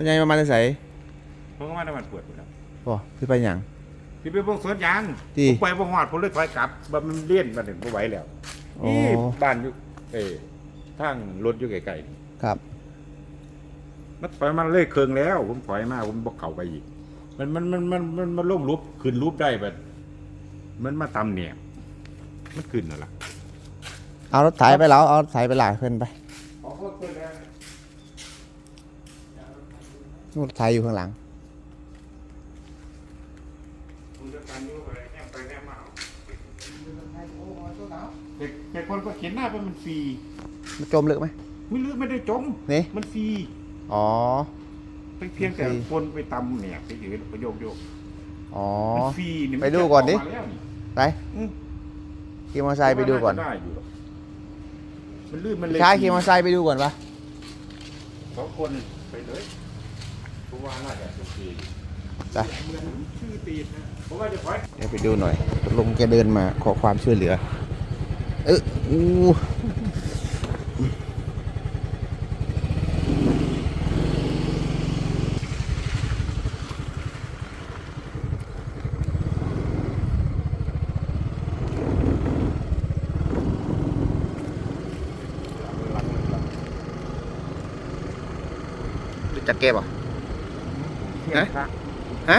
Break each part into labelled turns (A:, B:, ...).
A: เป็นยังมาได้ใส่
B: เพราะว่าน้ำมันเปิดหมดแล้ว
A: บ่พี่ไปหยัง
B: พี่ไปเบิ่งสวนยาง
A: ที่
B: ผมไปบ่ฮอดผมเลยถอยกลับบ่มันเลี่ยนมาถึงบ่ไหวแล้ว
A: อ๋อ
B: นี่บ้านอยู่เอ้ทางรถอยู่ไกลๆนี่
A: ครับ
B: มันไปมันเลยเครื่องแล้ว ผมถอยมาผมบ่เข้าไปอีก มันมันมันมันมันมันลงรูปขึ้นรูปได้แบบมันมาตำเนี่ยมันขึ้นนั่นล่ะ
A: เอารถไถไปแล้วเอารถไถไปหลากเพิ่นไป
B: ขอโทษด้วยนะ
A: นู่นรถไถอยู่ข้างหลัง
B: ผมจะการอยู่ไปแนมไปแนมมาแต่แต่คนก็เขียนหน้าไปมันฟรี
A: มันจมลึกไหม
B: ไม่ลึกไม่ได้จม
A: นี่
B: มันฟรี
A: อ๋อ
B: เป็นเพียงแต่
A: ฟรี
B: คนไปตำเนี่ยไปยืนไปโยกโยก
A: อ๋อ
B: มันฟรีนี่มั
A: ไปดูก่อนดิ
B: จะมาแล้วนี่
A: ไป
B: อืม
A: ขี่มอเตอร์ไซค์ไปดูก่อนา
B: จะได้อยู่หรอกมันลื่นมันเลย
A: ใช้ขี่มอเตอร์ไซค์ไปดูก่อนปะ
B: สองคนไปเลย เพราะว่าน่าจะโอเค
A: ไป
B: เหมือนชื่อตีนนะเพราะว่าจะคอย
A: เดี๋ยวไปดูหน่อยลุงแกเดินมาขอความช่วยเหลือ เอออู้รู้จักแกป่ะ ฮะฮะ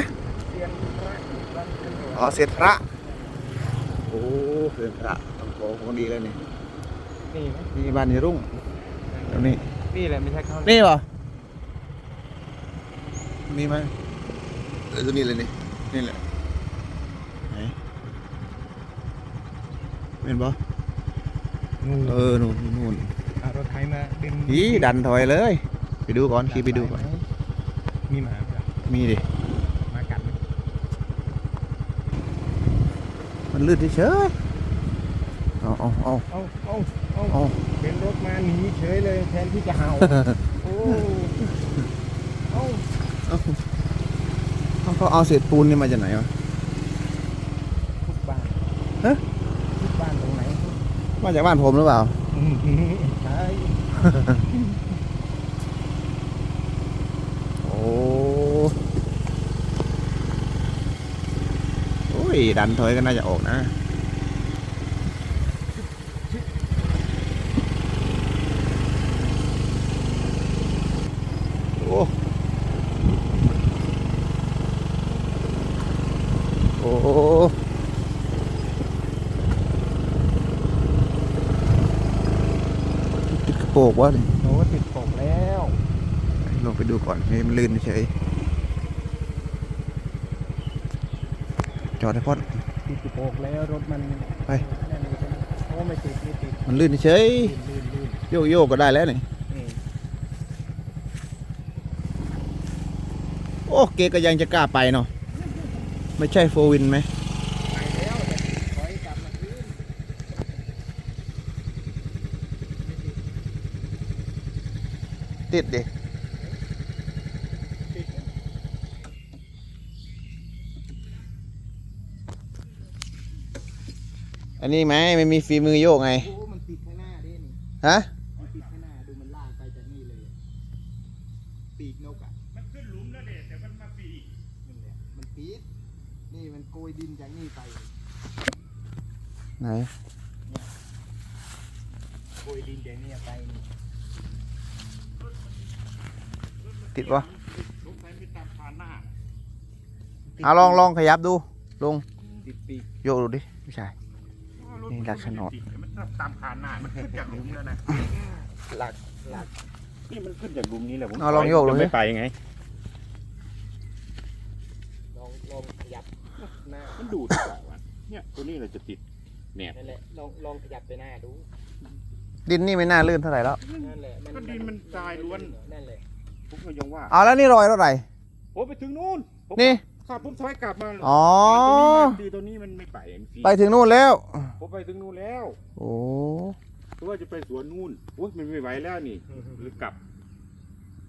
A: อ๋อเสียพระ โอ้เสียพระต้องขอของดีเลยนี่
C: นี่ไหม
A: นี่บ้านนี่รุ่งตรงนี้
C: นี่แหละไม่ใช่ข้าว
A: นี่ป่ะมีไหมเออตัวนี้เลยนี่นี่แหละไหนเห็นปะ
C: งู
A: เออนู่นนู่น
C: เอารถไถมาดึง
A: อีดันถอยเลย ไปดูก่อนขี่ไปดูก่อน
C: มีหมาเปล่า
A: มีดิ
C: หมากัดไหม
A: มันลื่นเฉยๆเอาเอาเอา
C: เอาเอาเอา
A: เอา
C: เป็นรถมาหนีเฉยเลยแทนที่จะเห่าโอ้เอา
A: เอาเขาเอาเศษปูนนี่มาจากไหนวะ
C: ทุกบ้าน
A: ฮะ
C: ทุกบ้านตรงไหน
A: มาจากบ้านผมหรือเปล่า
C: อืมใช่
A: โอ้โอ้ ยดันถอยก็น่าจะออกนะโอ้โอ้ติดกระโปรงวะนี่
C: โอ้ติดผมแล้ว
A: ลงไปดูก่อนให้มันลื่นเฉย จอดให้พ่อน
C: ติดกระโปรงแล้วรถมัน
A: ไป
C: นั่นเลยใช่ไหมโอ้ไม่ติดไม่ติด
A: มันลื่นเฉย
C: ลื่นลื่นลื่น
A: โยกโยกก็ได้แล้วนี่
C: อืม
A: โอ้เกก็ยังจะกล้าไปเนาะไม่ใช่โฟวินไหม
C: ไปแล้วแต่ถอยกลับมาคืน
A: ติดดิ
C: ติดนะ
A: อันนี้ไหมไม่มีฝีมือโยกไง
C: โอ้มันติดข้างหน้าดินี่
A: ฮะ
C: มันติดข้างหน้าดูมันลากไปจากนี่เลยอะปีกนกอะ
B: มันขึ้นหลุมแล้วเด็แต่มันมาฟรี
C: นั่นแหละมันปีดนี่มันโกยดินจากนี่ไป
A: ไหน
C: โกยดินจากนี่ไปนี่
A: ติดวะ
B: สงสัยไม่ตามผ่านหน้า
C: ติด
A: เอาลองลองขยับดูลง
C: ติดปีก
A: โยกดูดิพี่ชาย นี่ดักโฉนด
B: มันตามผ่านหน้ามันขึ้นจากหลุมแล้วนะ
C: หลักหลัก
B: นี่มันขึ้นจากหลุมนี้แหละผม
A: เอาลองโยกดู
B: จะ
A: สิ
B: ไม่ไปไง
C: ลองลองขยับหน้า
B: มันดูดกว่าวะเนี่ยตัวนี้เราจะติดแหนบ
C: นั่นแหละลองลองขยับไปหน้าดู
A: ดินนี่ไม่น่าลื่นเท่าไหร่แล้ว
C: นั่นแหละ
B: ก็ดินมันทรายล้วน
C: นั่นแหละ
B: ผมก็ยังว่า
A: เอาแล้วนี่รอยเท่าไหร่
B: โอ้ไปถึงนู่นผม
A: นี่
B: ขับผมถอยกลับมา
A: อ๋อ
B: ดีตัวนี้มันไม่ไปเอ็มซี
A: ไปถึงนู่นแล้ว
B: ผมไปถึงนู่นแล้ว
A: โอ้
B: เพราะว่าจะไปสวนนู่นโอ้ยมันไม่ไหวแล้วนี่หรือกลับ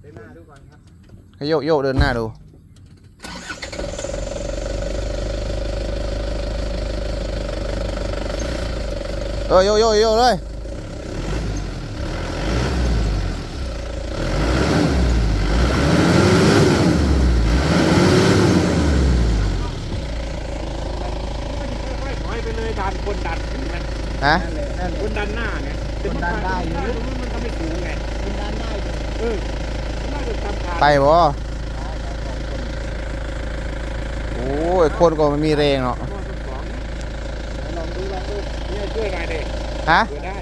C: ไปหน้าดูก่อนครับ
A: ให้โยกโยกเดินหน้าดู เออโยกโยกโยกเลย ไปบ่โอ้ยคนก็ไม่มีแรงเนาะ
C: ลองดูลองดูเนี่ยช่วยหน่อยดิ
A: ฮะ
C: ช่วยได้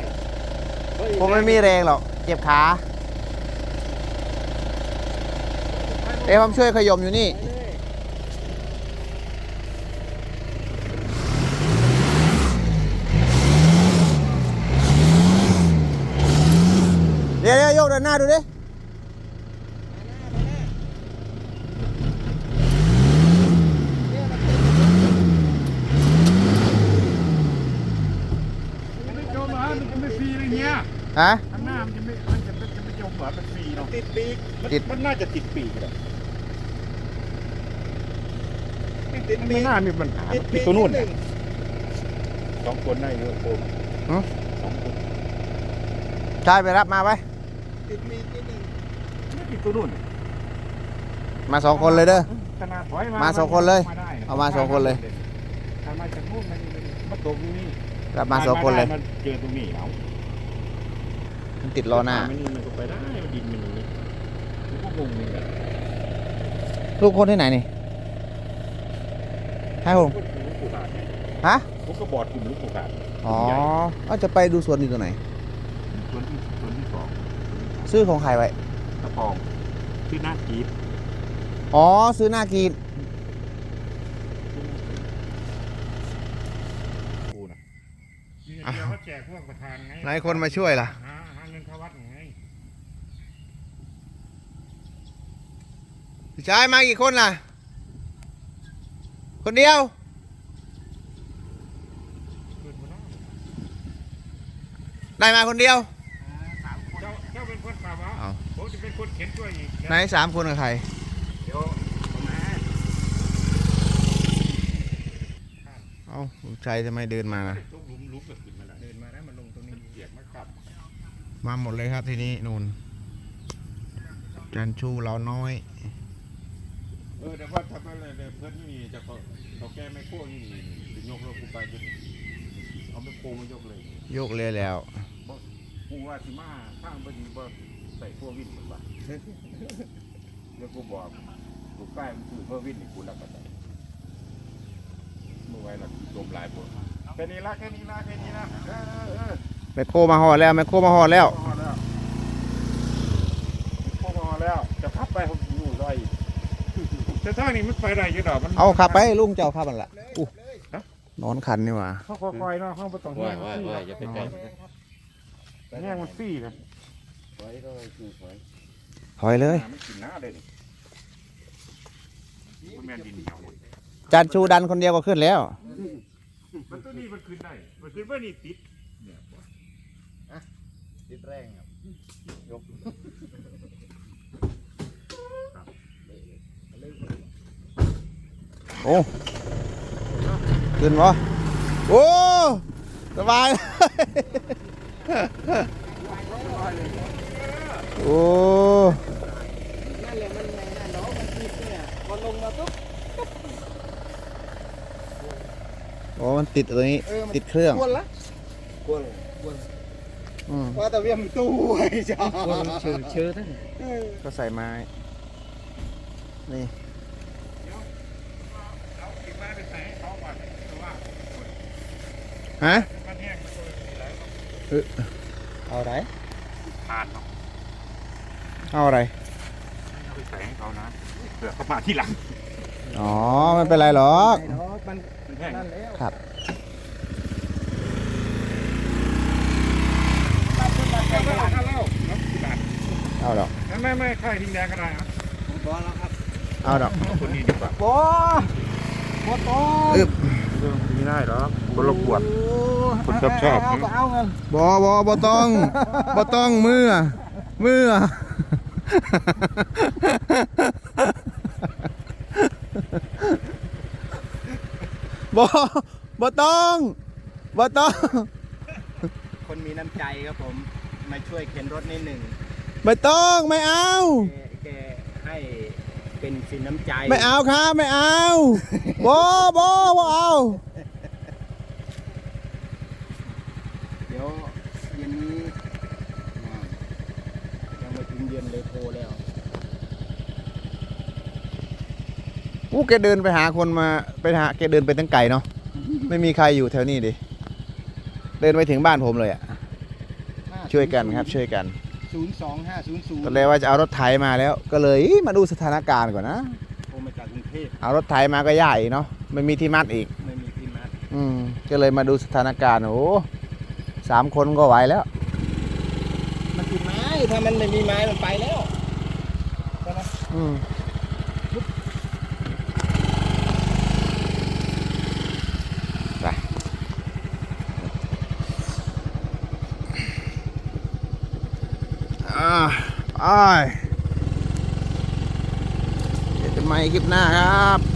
A: ผมไม่มีแรงหรอกเจ็บขาเอ้ผมช่วยขยมอยู่นี่เดี๋ยวเดี๋ยวโยกเดินหน้าดูดิ
B: มันจะไม่ฟรีอะไรเงี้ย
A: ฮะ
B: ข้างหน้ามันจะไม่มันจะจะไม่จมเหรอเป็นฟรีเนาะ
C: ติดปีก
B: มัน
A: ติด
B: มันน่าจะติดปีกเลย
C: ติดปี
B: ไม่
C: ก
B: น่ามีปัญหาติดตัวนู่นน่ะ สองคนได้เยอะโคม
A: หือ
B: สองคน
A: ชายไปรับมาไป
C: ติดปีกนิดหนึ่ง
B: ไม่ติดตัวนู่น
A: มาสองคนเลยเด้อ
B: ขนาดถอยมา
A: มาสองคนเลยเอามาสองคนเลย
B: ถ้ามาจากนู่นมันมันตกตรง นี้
A: รับมาสองคนเลย
B: มันเจอตรงนี้เอา
A: มันติดล้อหน้า
B: มันนี่มันก็ไปได้มันดินมันอย่างนี้มันก็งงเหมือนกัน
A: ลูกคนที่ไหนนี่ให้ผม
B: ก็ลูกปูกาดไง
A: ฮะ
B: ผมก็บอดกลุ่มลูกปูกาด
A: อ๋อเอาจะไปดูสวนอยู่ตรงไหน
B: ส่วนที่ส่วนที่สอง
A: ซื้อของใครไว้
B: ตะปองที่หน้ากีบ
A: อ๋อซื้อหน้ากีน
B: กูนะเดี๋ยวเขาแจกพวกประธานไง
A: ไหนคนมาช่วยล่ะ
B: หาหาเงินเข้าวัดไง
A: พี่ชายมากี่คนล่ะ คนเดียว
B: เกิดมาแล้ว
A: ได้มาคนเดียว
B: เจ้าเจ้าเป็นคนขับวะ
A: เอา
B: ผมจะเป็นคนเข็นช่วยอีก
A: ไหนสามคนกับใคร
B: เดี๋ยวเอามา
A: เอ้าลูกชายทำไมเดินมาล่ะ
B: ต มาหม
A: ดเลยครับทีนี้นูนจันชูเราน้อย
B: เออแต่ว่าถ้าเป็นอะไรเพื่อนนี่จะเขาเขาแก้ไม่โค้งนี่ถึงยกรถกูไปจนเอาไม่โค้งมายกเลย
A: ยกเลยแล้ว
B: กูว่าสิมาข้างพอดีบ่ใส่พวกวิ่งเหมือนว่าเดี๋ยวกูบอกกูใกล้มันคือพวกวิ่งนี่กูรับประกันมือไว้ละจมหลายปวดแค่นี้ละแค่นี้ละแค่นี้ละเออเออเออ
A: แมคโครมาหอดแล้วแมคโครมาหอดแล้ว
B: พอแล้วพอแล้วจะพับไปผมอยู่ได้แต่ทางนี้มันไปได้อยังดอกมัน
A: เอาขับไปลุงเจ้าขับมันละอู้
B: ฮะ
A: นอนคันนี่หว่า
B: เขาคอยๆเนาะเขาบ่ต้องแห้งมันฟรี
C: อย่าไปใกล้
B: แห้งมันฟรีนะ
C: ถอยก็คือถอย
A: ถอยเลย
B: มันกินหน้าเลยนี่มันแม่นดินเหนียวหมด
A: จันชูดันคนเดียวก็ขึ้นแล้ว
B: มันตัวนี้มันขึ้นได้มันขึ้นว่านี่ติดเนี่ย
C: ติดแรงครับ ยก
A: โอ้ขึ้นวะโอ้สบายเลยโอ้
C: นั่นแหละมันไงนะน้องมันติดเนี่ยพอลงมาปุ๊บ
A: โอ้มันติดตรงนี้
C: เออมัน
A: ติดเครื่อง
C: กวนละกวนกวน
A: อืม
C: ว่าแต่เวียมตู้ไอ้จ้า
D: เชื่อเชื่อทั้ง
A: ก็ใส่ไม้ นี่
B: เอาขึ้นมาไปใส่ให้เขาก่อนเพราะว่า
A: ฮะ
B: มันแห้งมันก็เลยมีหลาย
A: เอาอะไร
B: ผ่านเนาะ
A: เอาอะไร
B: เอาไปใส่ให้เขานะเผื่อเขามาที่หลัง
A: อ๋อ ไม่เป็นไรหรอก
C: ไอ้เนาะมัน
B: มันแห้ง
C: นั่นแล้ว
A: ครับ
B: แค่เล่าแค่เล่าเนาะที่หลัง
A: เอาดอก
B: ไม่ไม่ค่ายทิ้งแดงก็ได้ครับ
C: บอลแล้วครับ
A: เอาดอก
B: คนนี้ดีกว่า
C: บอลบอลต้
A: อึบ
B: ไม่ได้หรอกคนละขวดคนชอบชอบ
C: เอาก็เอาเงิน
A: บอบอบอต้องบอต้องมือมือบอบอต้องบอต้อง
C: คนมีน้ำใจครับผม มาช่วยเข็นรถนิดหนึ่ง
A: ไม่ต้องไม่เอา
C: แกแกให้เป็นสินน้ำใจ
A: ไม่เอาครับไม่เอาบอบอบอเอา
C: เดี๋ยวเย็นนี้อ่ายังไม่ถึงเย็นเลยโทรแล้ว
A: อู้แกเดินไปหาคนมาไปหาแกเดินไปตั้งไกลเนาะไม่มีใครอยู่แถวนี้ดิเดินไปถึงบ้านผมเลยอะช่วยกันครับช่วยกัน
C: ศูนย์สองห้าศูนย์ศูนย์
A: ตอนแรกว่าจะเอารถไถมาแล้ว ก็เลยเอ๊ะมาดูสถานการณ์ก่อนนะ
C: โทรมาจากกรุงเทพ
A: เอารถไถมาก็ยากอีกเนาะไม่มีที่มัดอีก
C: ไม่มีที่มัด
A: อืมก็เลยมาดูสถานการณ์โอ้สามคนก็ไหวแล้ว
C: มันติดไม้ถ้ามันไม่มีไม้มันไปแล้วใช่ไหม
A: อืมไปอ่า ไปเจอกันใหม่คลิปหน้าครับ